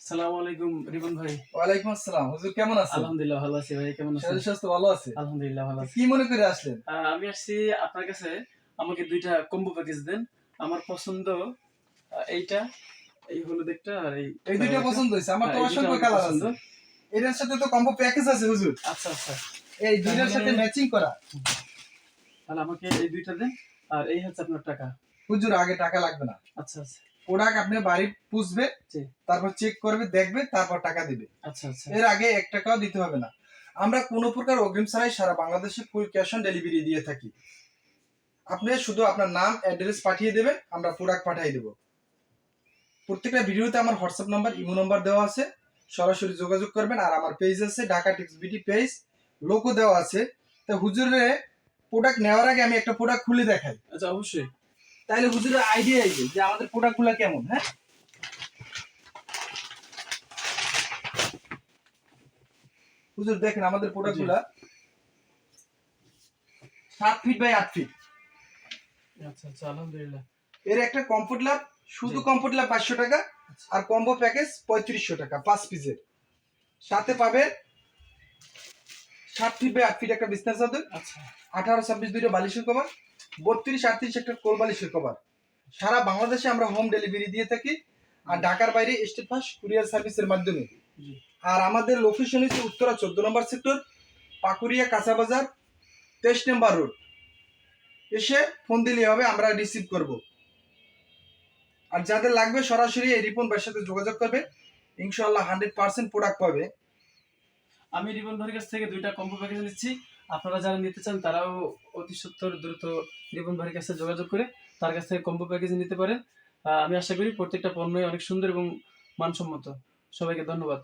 আসসালামু আলাইকুম রিবন ভাই। ওয়ালাইকুম আসসালাম। হুজুর কেমন আছেন? আলহামদুলিল্লাহ ভালো আছি ভাই কেমন আছেন? শরীর স্বাস্থ্য ভালো আছে? আলহামদুলিল্লাহ ভালো আছি। কি মনে করে আসলেন? আমি আসছি আপনার কাছে আমাকে দুইটা কম্বো প্যাকেজ দেন। আমার পছন্দ এইটা এই হলুদ একটা আর এই এই দুইটা পছন্দ আমার তো হ্যাঁ, দুইটা অসংখ্য কালার আছে। এটার সাথে তো কম্বো প্যাকেজ আছে হুজুর। আচ্ছা আচ্ছা। এই দুইটার সাথে ম্যাচিং করা। তাহলে আমাকে এই দুইটা দেন আর এই হচ্ছে আপনার টাকা। হুজুর আগে টাকা লাগবে না। আচ্ছা আচ্ছা। প্রোডাক্ট আপনি বাড়ি পুষবে তারপর চেক করবে দেখবে তারপর টাকা দিবে। আচ্ছা আচ্ছা। এর আগে এক টাকাও দিতে হবে না। আমরা কোনো প্রকার অগ্রিম ছাড়াই সারা বাংলাদেশে ফুল ক্যাশ অন ডেলিভারি দিয়ে থাকি। আপনি শুধু আপনার নাম অ্যাড্রেস পাঠিয়ে দেবেন আমরা প্রোডাক্ট পাঠিয়ে দেব। প্রত্যেকটা ভিডিওতে আমার হোয়াটসঅ্যাপ নাম্বার ইমো নাম্বার দেওয়া আছে। সরাসরি যোগাযোগ করবেন। আর আমার পেজ আছে ঢাকা টিক্স বিটি পেজ লোকও দেওয়া আছে। তা হুজুরের প্রোডাক্ট নেওয়ার আগে আমি একটা প্রোডাক্ট খুলে দেখাই। আচ্ছা অবশ্যই। তাহলে হুজুরের আইডিয়া আইবে যে আমাদের প্রোডাক্টগুলো কেমন হ্যাঁ? হুজুর দেখেন আমাদের প্রোডাক্টগুলো সাত ফিট বাই আট ফিট আচ্ছা আচ্ছা আলহামদুলিল্লাহ। এর একটা কমফোর্ট ল্যাব শুধু। কমফোর্ট ল্যাব পাঁচশো টাকা আর কম্বো প্যাকেজ পঁয়ত্রিশশো টাকা পাঁচ পিসের সাথে পাবে সাত ফিট বাই আট ফিট একটা বিছনা চাদর আচ্ছা। আঠারো ছাব্বিশ দুইটা বালিশের কভার বত্রিশ আটত্রিশ একটা কোল বালিশের কভার। সারা বাংলাদেশে আমরা হোম ডেলিভারি দিয়ে থাকি আর ঢাকার বাইরে স্টেট ফাস্ট কুরিয়ার সার্ভিসের মাধ্যমে। আর আমাদের লোকেশন হচ্ছে উত্তরা চোদ্দ নম্বর সেক্টর পাকুরিয়া কাঁচা বাজার তেইশ নম্বর রোড এসে ফোন দিলে হবে আমরা রিসিভ করব। আর যাদের লাগবে সরাসরি এই রিপন ভাইয়ের সাথে যোগাযোগ করবে। ইনশাল্লাহ হান্ড্রেড পার্সেন্ট প্রোডাক্ট পাবে। আমি রিবন ভাইয়ের কাছ থেকে দুইটা কম্বো প্যাকেজ নিচ্ছি। আপনারা যারা নিতে চান, তারাও অতি সত্তর দ্রুত রিবন ভাইয়ের কাছে যোগাযোগ করে তার কাছ থেকে কম্বো প্যাকেজ নিতে পারেন। আমি আশা করি প্রত্যেকটা পণ্যই অনেক সুন্দর এবং মানসম্মত। সবাইকে ধন্যবাদ।